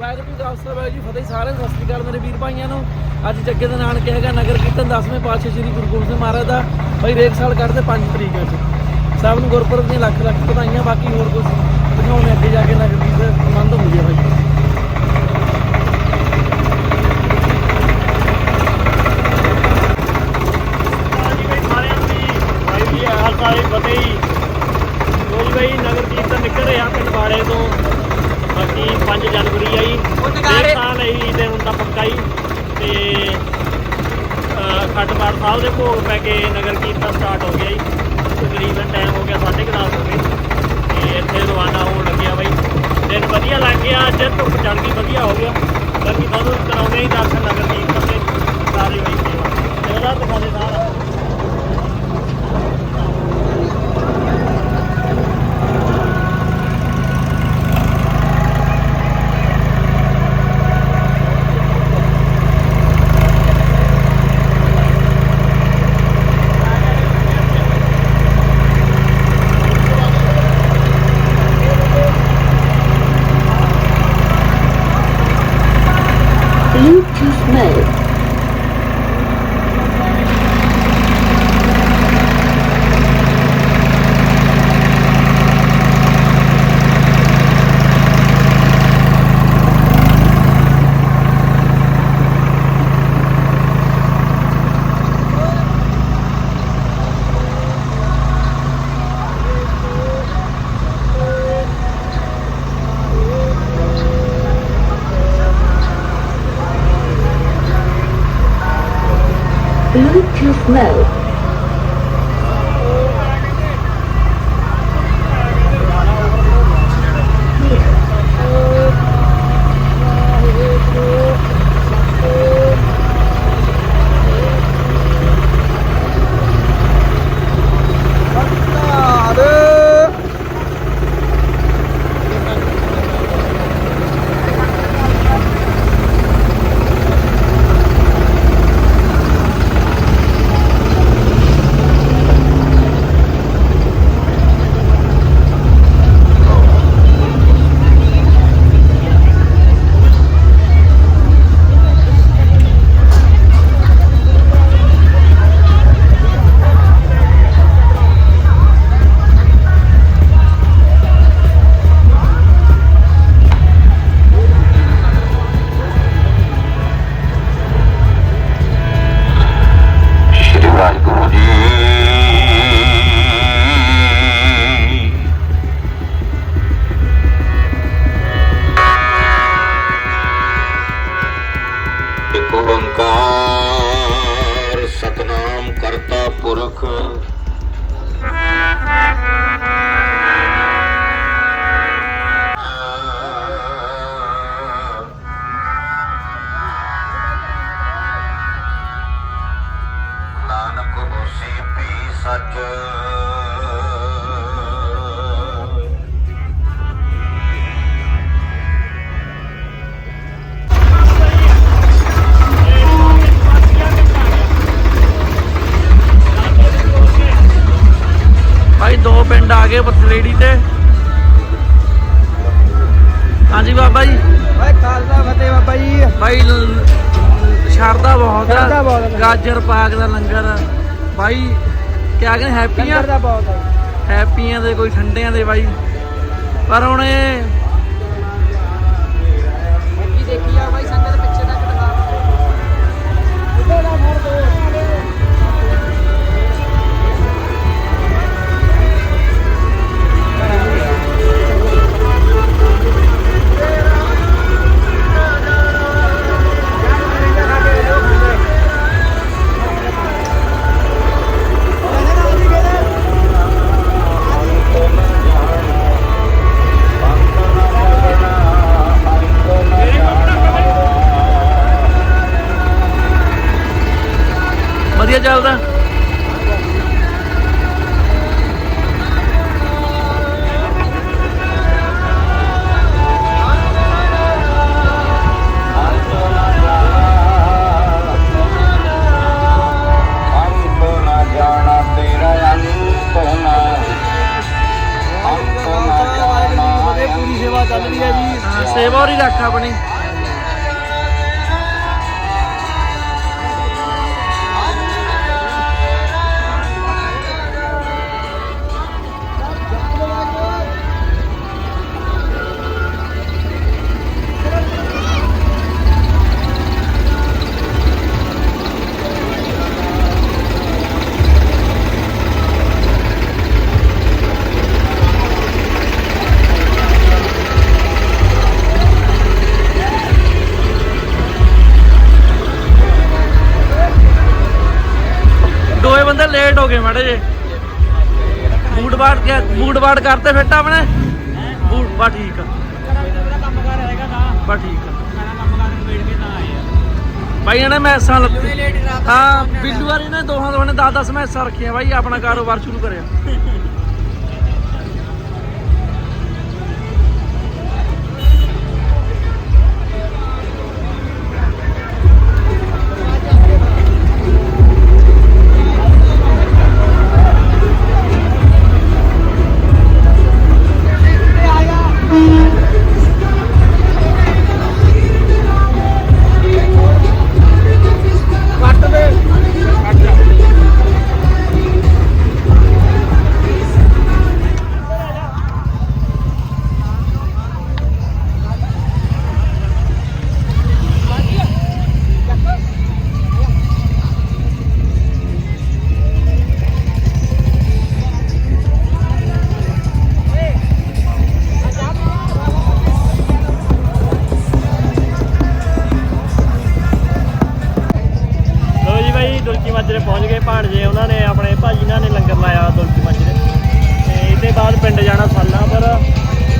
ਵਾਹਿਗੁਰੂ ਜੀ ਕਾ ਖਾਲਸਾ ਜੀ ਫਤਿਹ। ਸਾਰਿਆਂ ਨੂੰ ਸਤਿ ਸ੍ਰੀ ਅਕਾਲ ਮੇਰੇ ਵੀਰ ਭਾਈਆਂ ਨੂੰ। ਅੱਜ ਜੱਗੇ ਦੇ ਨਾਨਕੇ ਹੈਗਾ ਨਗਰ ਕੀਰਤਨ 10ਵੇਂ ਪਾਤਸ਼ਾਹ ਸ੍ਰੀ ਗੁਰੂ ਗੋਬਿੰਦ ਸਿੰਘ ਮਹਾਰਾਜ ਦਾ। ਭਾਈ ਰੇਕ ਸਾਲ ਕੱਢਦੇ 5 ਤਰੀਕ ਵਿੱਚ। ਸਭ ਨੂੰ ਗੁਰਪੁਰਬ ਦੀਆਂ ਲੱਖ ਲੱਖ ਵਧਾਈਆਂ, ਬਾਕੀ ਹੋਰ ਕੁਝ ਦਿਖਾਉਣੇ ਅੱਗੇ ਜਾ ਕੇ ਨਗਰ ਕੀਰਤਨ। ਆਨੰਦ ਹੋ ਗਿਆ ਭਾਈ ਜੀ ਬਈ ਸਾਰਿਆਂ ਨੂੰ ਜੀ ਭਾਈ ਜੀ ਹਾਲ ਸਾਰੇ ਫਤਿਹ ਜੀ ਕੋਈ ਬਈ ਨਗਰ ਕੀਰਤਨ ਨਿਕਲ ਰਿਹਾ ਪਿੰਡ ਬਾੜੇ ਤੋਂ ਬਾਕੀ 5 ਜਨਵਰੀ ਆਈ ਇੱਕ ਸਾਲ ਇਹੀ ਦਿਨ ਹੁੰਦਾ ਪੱਕਾ ਹੀ ਤੇ ਅਹ, ਖੱਟਪਾੜ ਸਾਹਿਬ ਦੇ ਭੋਗ ਪੈ ਕੇ ਨਗਰ ਕੀਰਤਨ ਸਟਾਰਟ ਹੋ ਗਿਆ ਜੀ। ਤਕਰੀਬਨ ਟਾਈਮ ਹੋ ਗਿਆ 10:30 ਹੋ ਗਏ। ਤੇ ਇੱਥੇ ਰਵਾਨਾ ਹੋਣ ਲੱਗਿਆ ਬਾਈ। ਦਿਨ ਵਧੀਆ ਲੱਗ ਗਿਆ ਅੱਜ ਧੁੱਪ ਚੜ ਗਈ ਵਧੀਆ ਹੋ ਗਿਆ। ਬਾਕੀ ਤੁਹਾਨੂੰ ਕਰਾਉਣੇ ਹੀ ਦਰਸ਼ਨ ਨਗਰ ਕੀਰਤਨ ਦੇ। ਸਾਰੇ ਬਈ ਸੇਵਾ। ਤੇ ਉਹਦਾ ਦਿਖਾਉਂਦੇ ਸਾਰਾ। Bluetooth mode. ਆ ਗਏ ਬਥਲੇੜੀ ਤੇ। ਹਾਂਜੀ ਬਾਬਾ ਜੀ। ਓਏ ਖਾਲਸਾ ਫਤਿਹ ਬਾਬਾ ਜੀ। ਲ- ਸ਼ਰਦਾ ਬਹੁਤ ਸ਼ਰਧਾ ਆ ਬਹੁਤ ਆ। ਗਾਜਰ ਪਾਕ ਦਾ ਲੰਗਰ। ਭਾਈ ਕਿਆ ਕਹਿੰਦੇ ਹੈਪੀਆਂ? ਲੰਗਰ ਦਾ ਬਹੁਤ ਹੈ ਹੈਪੀਆਂ ਦੇ ਕੋਈ ਠੰਡਿਆਂ ਦੇ ਬਾਈ। ਪਰ ਹੁਣ ਇਹ ਵਧੀਆ ਚੱਲਦਾ? ਕੇ ਕਰਤੇ ਫਿੱਟ ਆਪਣੇ? ਬੂਟ ਬਾ ਠੀਕ ਆ। ਕੰਮ ਕਰ ਹੈਗਾ ਨਾ ਬਾ ਠੀਕ ਆ। ਕੰਮ ਕਰ ਵੇੜ ਕੇ ਤਾਂ ਆਏ ਆ ਬਾਈ, ਇਹਨੇ ਮੈਸਾਂ ਲੱਤੀ ਹਾਂ, ਬਿੱਲੂ ਵਾਲੀ ਨੇ ਦੋਹਾਂ ਦੋਹਾਂ ਨੇ 10 10 ਮੈਸਾਂ ਰੱਖੀਆਂ ਬਾਈ, ਆਪਣਾ ਕਾਰੋਬਾਰ ਸ਼ੁਰੂ ਕਰਿਆ। ਜੀ ਮਾਜਰੇ ਪਹੁੰਚ ਗਏ ਭਾਣਜੇ, ਉਹਨਾਂ ਨੇ ਆਪਣੇ ਭਾਜੀ ਨਾਲ ਨੇ ਲੰਗਰ ਲਾਇਆ ਦੁਲਕੀ ਮਾਜਰੇ ਤੇ। ਇਹਦੇ ਬਾਅਦ ਪਿੰਡ ਜਾਣਾ ਸਾਲਾ ਪਰ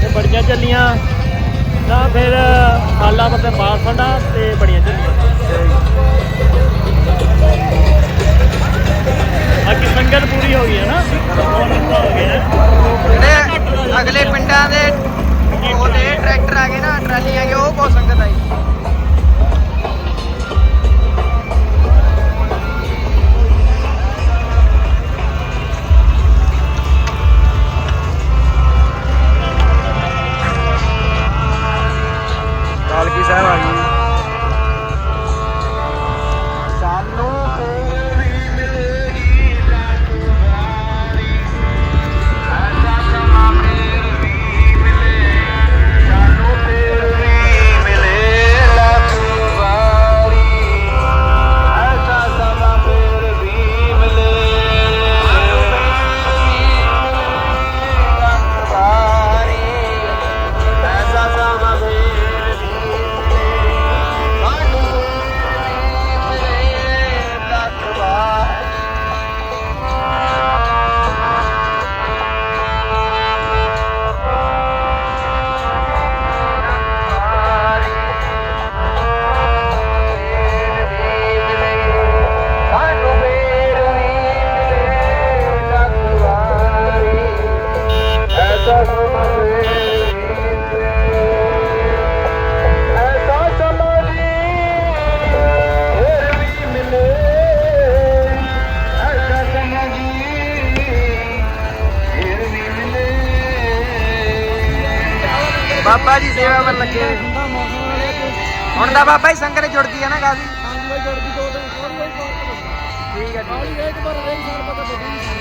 ਤੇ ਬੜੀਆਂ ਚੱਲੀਆਂ। ਨਾ ਫਿਰ ਸਾਲਾਂ ਪਰ ਤੇ ਬਾਹਰ ਫੰਡਾ ਤੇ ਬੜੀਆਂ ਚੱਲੀਆਂ। ਬਾਕੀ ਸੰਗਤ ਪੂਰੀ ਹੋ ਗਈ ਹੈ ਨਾ? ਅਗਲੇ ਪਿੰਡਾਂ ਦੇ ਉਹਦੇ ਟਰੈਕਟਰ ਆ ਗਏ ਨਾ ਟਰਾਲੀ ਆ ਗਏ ਉਹ ਬਹੁਤ ਸੰਗਤ ਆਈ। ਬਾਬਾ ਜੀ ਸੇਵਾ ਵੱਲ ਲੱਗੇ ਹੁਣ ਤਾਂ ਬਾਬਾ ਜੀ ਸੰਗਤ ਜੁੜਦੀ ਹੈ ਨਾ ਕਾਫੀ। ਹਾਂਜੀ ਬਾਈ ਜੁੜ ਗਈ ਦੋ ਦਿਨ ਫ਼ਰਕ ਠੀਕ ਹੈ ਜੀ ਕਾਲੀ ਇੱਕ ਵਾਰ ਰੇਕ ਸਾਲ ਪਤਾ ਬਦਲ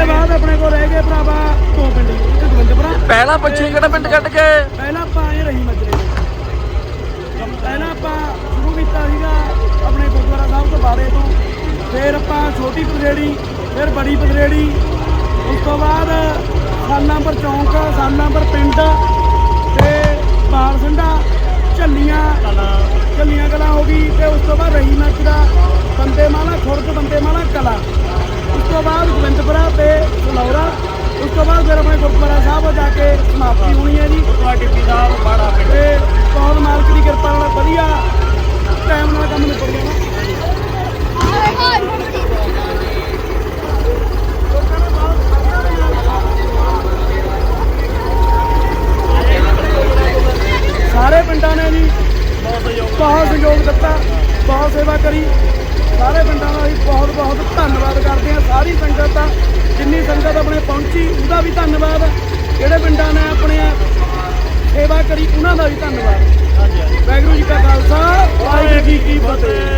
ਇਹਦੇ ਬਾਅਦ ਆਪਣੇ ਕੋਲ ਰਹਿ ਗਏ ਭਰਾਵਾ ਦੋ ਪਿੰਡ ਇੱਕ ਗੋਬਿੰਦਪੁਰਾ ਪਹਿਲਾਂ ਪਿੱਛੇ ਕਿਹੜਾ ਪਿੰਡ ਕੱਢ ਕੇ? ਪਹਿਲਾਂ ਆਪਾਂ ਆਏ ਰਹੀ ਮਜਰੇ ਪਹਿਲਾਂ ਆਪਾਂ ਸ਼ੁਰੂ ਕੀਤਾ ਸੀਗਾ ਆਪਣੇ ਗੁਰਦੁਆਰਾ ਸਾਹਿਬ ਤੋਂ ਬਾਰੇ ਤੋਂ ਫਿਰ ਆਪਾਂ ਛੋਟੀ ਪਦਰੇੜੀ ਫਿਰ ਬੜੀ ਪਦਰੇੜੀ ਉਸ ਤੋਂ ਬਾਅਦ ਸਾਲਾਂ ਪਰ ਚੌਂਕ ਸਾਲਾਂ ਪਰ ਪਿੰਡ ਤੇ ਬਾਲਸੰਡਾ ਝੱਲੀਆਂ ਝੱਲੀਆਂ ਕਲਾ ਹੋ ਗਈ ਤੇ ਉਸ ਤੋਂ ਬਾਅਦ ਰਹੀ ਮੱਚ ਦਾ ਬੰਦੇ ਮਾਲਾ ਖੁਰਦ ਬੰਦੇ ਮਾਲਾ ਕਲਾ। ਉਸ ਤੋਂ ਬਾਅਦ ਗੋਬਿੰਦਪੁਰਾ ਤੇ ਸਲੌਰਾ, ਉਸ ਤੋਂ ਬਾਅਦ ਫਿਰ ਆਪਣੇ ਗੁਰਦੁਆਰਾ ਸਾਹਿਬ ਜਾ ਕੇ ਸਮਾਪਤੀ ਹੋਣੀ ਹੈ ਜੀ। ਗੁਰਦੁਆਰਾ ਟਿੱਪੀ ਸਾਹਿਬ ਬਾੜਾ ਪਿੰਡ ਤੇ ਬਹੁਤ ਮਾਲਕ ਦੀ ਕਿਰਪਾ ਨਾਲ ਵਧੀਆ ਟਾਈਮ ਨਾਲ ਕੰਮ ਨਿਬੜ ਗਿਆ ਸਾਰੇ ਪਿੰਡਾਂ ਨੇ ਜੀ ਬਹੁਤ ਸਹਿਯੋਗ ਬਹੁਤ ਸਹਿਯੋਗ ਦਿੱਤਾ ਬਹੁਤ ਸੇਵਾ ਕਰੀ ਸਾਰੇ ਪਿੰਡਾਂ ਦਾ ਅਸੀਂ ਬਹੁਤ ਬਹੁਤ ਧੰਨਵਾਦ ਕਰਦੇ ਹਾਂ ਸਾਰੀ ਸੰਗਤ ਦਾ ਜਿੰਨੀ ਸੰਗਤ ਆਪਣੇ ਪਹੁੰਚੀ ਉਹਦਾ ਵੀ ਧੰਨਵਾਦ ਜਿਹੜੇ ਪਿੰਡਾਂ ਨੇ ਆਪਣੇ ਸੇਵਾ ਕਰੀ ਉਹਨਾਂ ਦਾ ਵੀ ਧੰਨਵਾਦ ਹਾਂਜੀ ਹਾਂਜੀ ਵਾਹਿਗੁਰੂ ਜੀ ਕਾ ਖਾਲਸਾ ਵਾਹਿਗੁਰੂ ਜੀ ਕੀ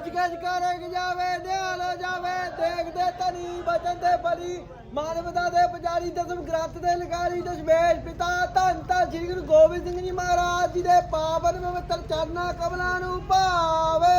ਭਾਵੇ ਗੱਜ ਕਰੇ ਜਾਵੇ, ਨਿਹਾਲ ਜਾਵੇ ਦੇਖਦੇ ਤਨੀ ਬਚਨ ਤੇ ਬਲੀ, ਮਾਨਵਤਾ ਦੇ ਪੁਜਾਰੀ ਦਸਮ ਗ੍ਰੰਥ ਦੇ ਲਗਾਰੀ ਦਸ਼ਮੇਸ਼ ਪਿਤਾ ਧੰਨ ਧੰਨ ਸ੍ਰੀ ਗੁਰੂ ਗੋਬਿੰਦ ਸਿੰਘ ਜੀ ਮਹਾਰਾਜ ਜੀ ਦੇ ਪਾਵਨ ਪਵਿੱਤਰ ਚਰਨਾਂ ਕਮਲਾਂ ਨੂੰ ਭਾਵੇ।